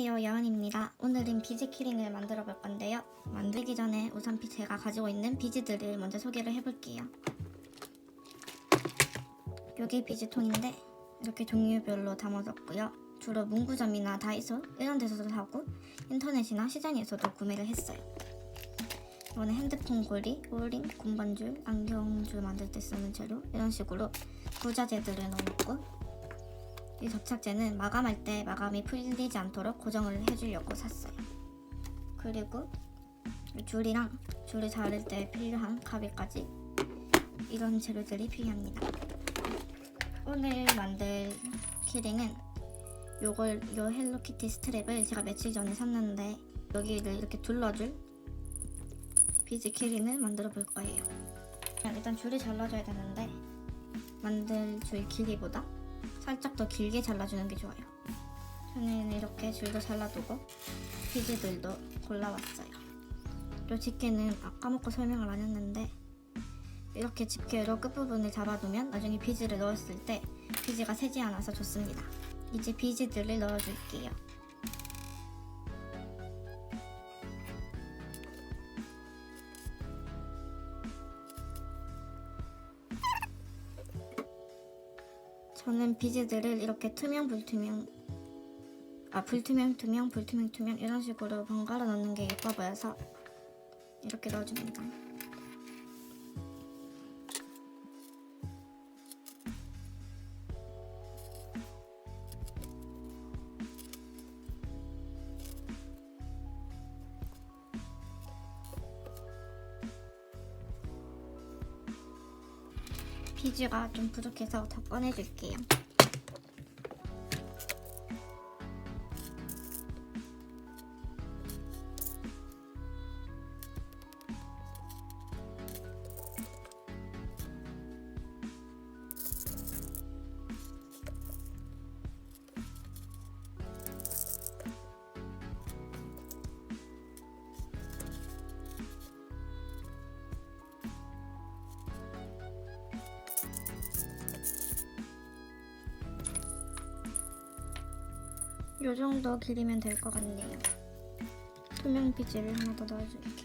안녕하세요 여은입니다. 오늘은 비즈 키링을 만들어 볼 건데요. 만들기 전에 우선 비- 제가 가지고 있는 비즈들을 먼저 소개를 해볼게요. 여기 비즈통인데 이렇게 종류별로 담아뒀고요. 주로 문구점이나 다이소 이런 데서도 사고 인터넷이나 시장에서도 구매를 했어요. 이거는 핸드폰 고리, 오링, 군번줄, 안경줄 만들 때 쓰는 재료 이런 식으로 부자재들을 넣어놓고 이 접착제는 마감할 때 마감이 풀리지 않도록 고정을 해주려고 샀어요. 그리고 이 줄이랑 줄을 자를 때 필요한 가위까지 이런 재료들이 필요합니다. 오늘 만들 키링은 요걸 요 헬로키티 스트랩을 제가 며칠 전에 샀는데 여기를 이렇게 둘러줄 비즈 키링을 만들어 볼 거예요. 일단 줄을 잘라줘야 되는데 만들 줄 길이보다 살짝 더 길게 잘라주는 게 좋아요. 저는 이렇게 줄도 잘라두고 비즈들도 골라왔어요. 요 집게는 아까 먹고 설명을 안 했는데 이렇게 집게로 끝부분을 잡아두면 나중에 비즈를 넣었을 때 비즈가 새지 않아서 좋습니다. 이제 비즈들을 넣어줄게요. 저는 비즈들을 이렇게 투명 불투명 아 불투명 투명 불투명 투명 이런 식으로 번갈아 넣는 게 예뻐 보여서 이렇게 넣어줍니다. 비즈가 좀 부족해서 더 꺼내줄게요. 요 정도 길이면 될 것 같네요. 투명 비즈를 하나 더 넣어줄게.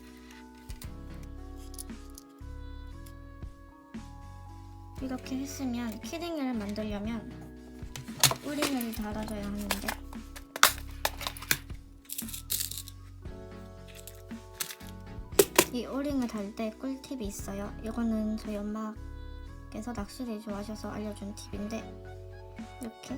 이렇게 했으면 키링을 만들려면 뿌링을 달아줘야 하는데 이 오링을 달 때 꿀팁이 있어요. 이거는 저희 엄마께서 낚시를 좋아하셔서 알려준 팁인데 이렇게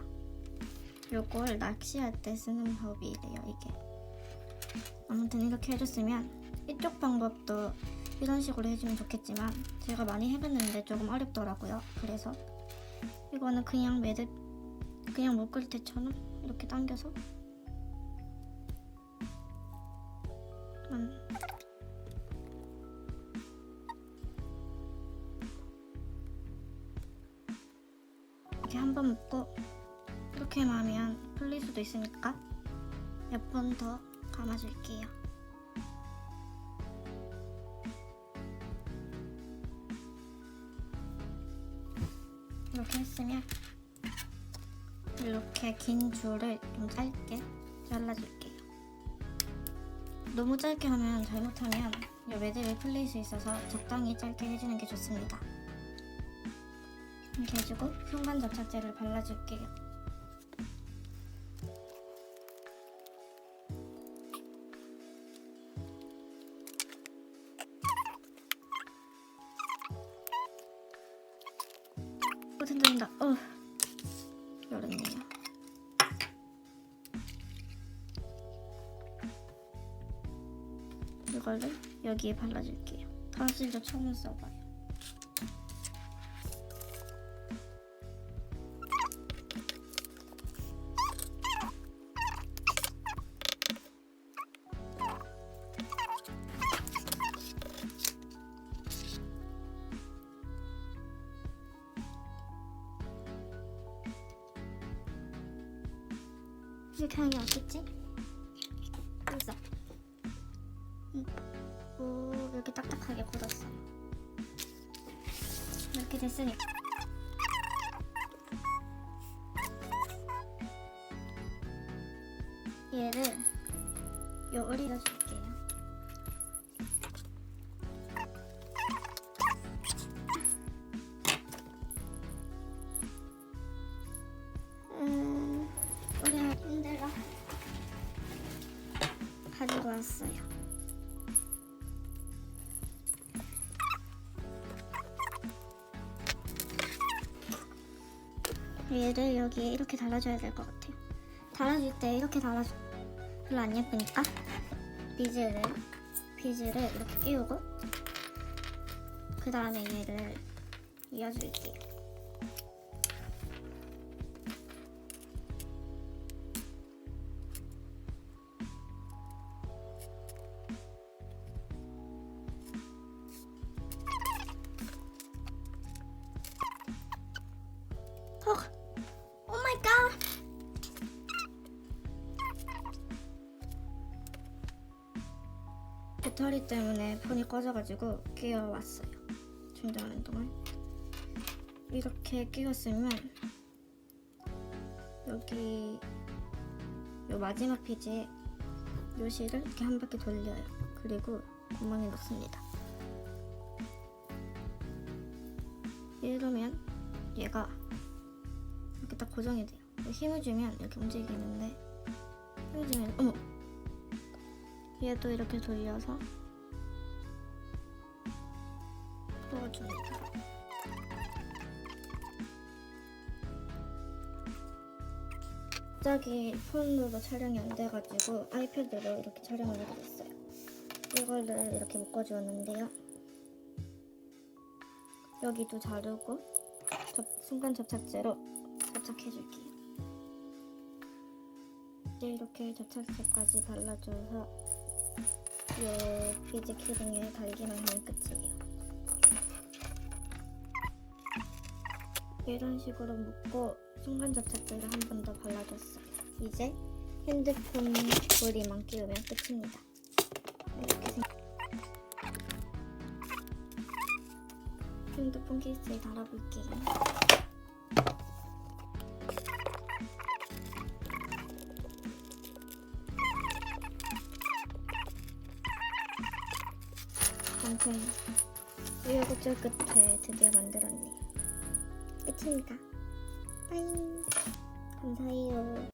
걸 낚시할 때 쓰는 법이래요 이게. 아무튼 이렇게 해줬으면 이쪽 방법도 이런 식으로 해주면 좋겠지만 제가 많이 해봤는데 조금 어렵더라고요. 그래서 이거는 그냥 매듭 그냥 묶을 때처럼 이렇게 당겨서 만 이렇게 한 번 묶고 이렇게만 하면 풀릴 수도 있으니까 몇 번 더 감아줄게요. 이렇게 했으면 이렇게 긴 줄을 좀 짧게 잘라줄게요. 너무 짧게 하면 잘못하면 이 매듭이 풀릴 수 있어서 적당히 짧게 해주는 게 좋습니다. 이렇게 해주고 현관 접착제를 발라줄게요. 된다. 어. 열었네요. 이거를 여기에 발라줄게요. 다슬도 처음 써봐요. 불편한 게 없겠지? 있어. 응. 오, 이렇게 딱딱하게 굳었어. 이렇게 됐으니까. 얘를 요 올려 얘를 여기에 이렇게 달아줘야 될 것 같아요. 달아줄 때 이렇게 달아줘. 별로 안 예쁘니까 비즈를 비즈를 이렇게 끼우고 그 다음에 얘를 이어줄게요. 배터리 때문에 폰이 꺼져가지고 끼워왔어요. 충전하는 동안 이렇게 끼웠으면 여기 요 마지막 페이지에 요 실을 이렇게 한 바퀴 돌려요. 그리고 구멍에 넣습니다. 이러면 얘가 이렇게 딱 고정이 돼요. 힘을 주면 이렇게 움직이는데 얘도 이렇게 돌려서 넣어줍니다. 갑자기 폰으로 촬영이 안 돼가지고 아이패드로 이렇게 촬영을 하게 됐어요. 이거를 이렇게 묶어주었는데요. 여기도 자르고 접, 순간 접착제로 접착해줄게요. 이제 이렇게 접착제까지 발라줘서 이 비즈 키링에 달기만 하면 끝이에요. 이런 식으로 묶고 순간 접착제를 한 번 더 발라줬어요. 이제 핸드폰 고리만 끼우면 끝입니다. 이렇게 생... 핸드폰 케이스에 달아볼게요. 아무튼 우여곡절 끝에 드디어 만들었네요. 끝입니다. 빠잉. 감사해요.